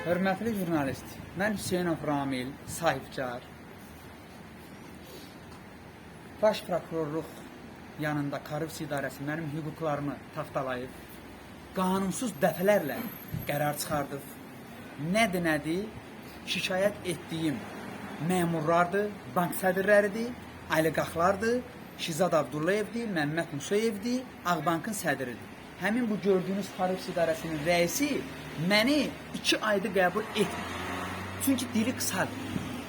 Hörmətli jurnalist, mən Hüseynov Ramil, sahibkar. Baş prokurorluq yanında korrupsiya idarəsi mənim hüquqlarımı taxtalayıb, qanunsuz dəfələrlə qərar çıxardıb. Nədir, nədir? Şikayət etdiyim məmurlardır, bank sədrləridir, oliqarxlardır, Şizad Abdullayevdir, Məmməd Musayevdir, Ağbankın sədridir. Həmin bu gördüyünüz korrupsiya idarəsinin rəisi məni 2 ayda qəbul etmir. Çünki dili qısadır.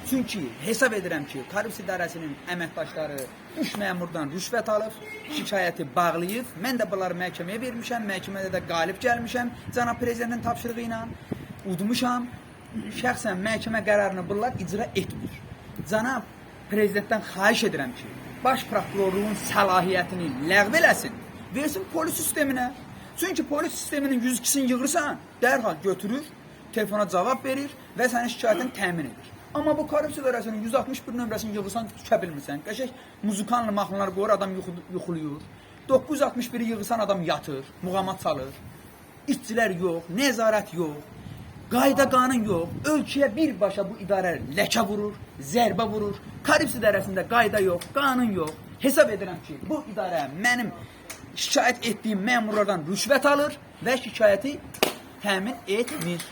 Çünki hesab edirəm ki, korrupsiya idarəsinin əməkdaşları üç məmurdan rüşvət alıb, şikayəti bağlayıb. Mən də bunları məhkəməyə vermişəm, məhkəmədə də qalib gəlmişəm cənab prezidentin tapşırığı ilə. Udmuşam. Şəxsən məhkəmə qərarını bunlar icra etmir. Cənab prezidentdən xahiş edirəm ki, baş prokurorluğun səlahiyyətini ləğv eləsin, versin polis sisteminə. Çünki polis sisteminin 102-sini yığırsan, dərhal götürür, telefona cavab verir və sənin şikayətini təmin edir. Amma bu korrupsiya idarəsinin 161 nömrəsini yığırsan, tükə bilmirsən. Qəşəng muzikanlı mahnılar qoyur, adam yuxu- yuxulayır. 961-i yığırsan, adam yatır, muğamat çalır. İşçilər yox, nəzarət yox, qayda qanun yox. Ölkəyə birbaşa bu idarə ləkə vurur, zərbə vurur. Korrupsiya idarəsində qayda yox, qanun yox. Hesab edirəm ki, bu idarə mənim şikayət etdiyim məmurlardan rüşvət alır və şikayəti təmin etmir.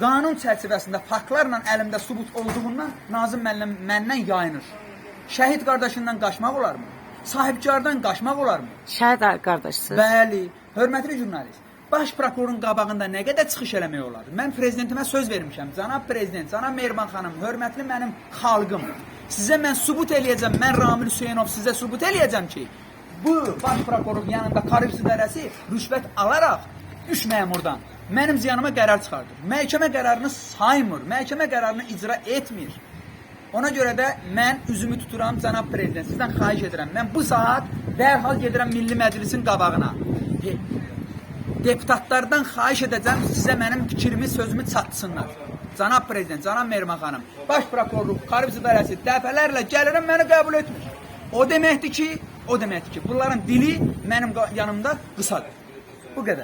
Qanun çərçivəsində faktlarla əlimdə sübut olduğundan Nazım müəllim məndən yayınır. Şəhid qardaşından qaçmaq olarmı? Sahibkardan qaçmaq olarmı? Şəhid qardaşsınız. Bəli, hörmətli jurnalist. Baş prokurorun qabağında nə qədər çıxış eləmək olar? Mən prezidentimə söz vermişəm. Cənab prezident, cənab Mehriban xanım, hörmətli mənim xalqım. Sizə mən sübut eləyəcəm. Mən Ramil Hüseynov sizə sübut eləyəcəm ki, bu baş prokurorun yanında korrupsiya idarəsi rüşvət alaraq üç məmurdan mənim ziyanıma qərar çıxardır. Məhkəmə qərarını saymır, məhkəmə qərarını icra etmir. Ona görə də mən üzümü tuturam cənab prezident. Sizdən xahiş edirəm. Mən bu saat dərhal gedirəm Milli Məclisin qabağına. Deputatlardan xahiş edəcəm sizə mənim fikrimi, sözümü çatsınlar. Cənab prezident, cənab Mehriban xanım, baş prokurorluq, korrupsiya idarəsi dəfələrlə gəlirəm məni qəbul etmir. O deməkdir ki, o deməkdir ki, bunların dili mənim yanımda qısadır. Bu qədər.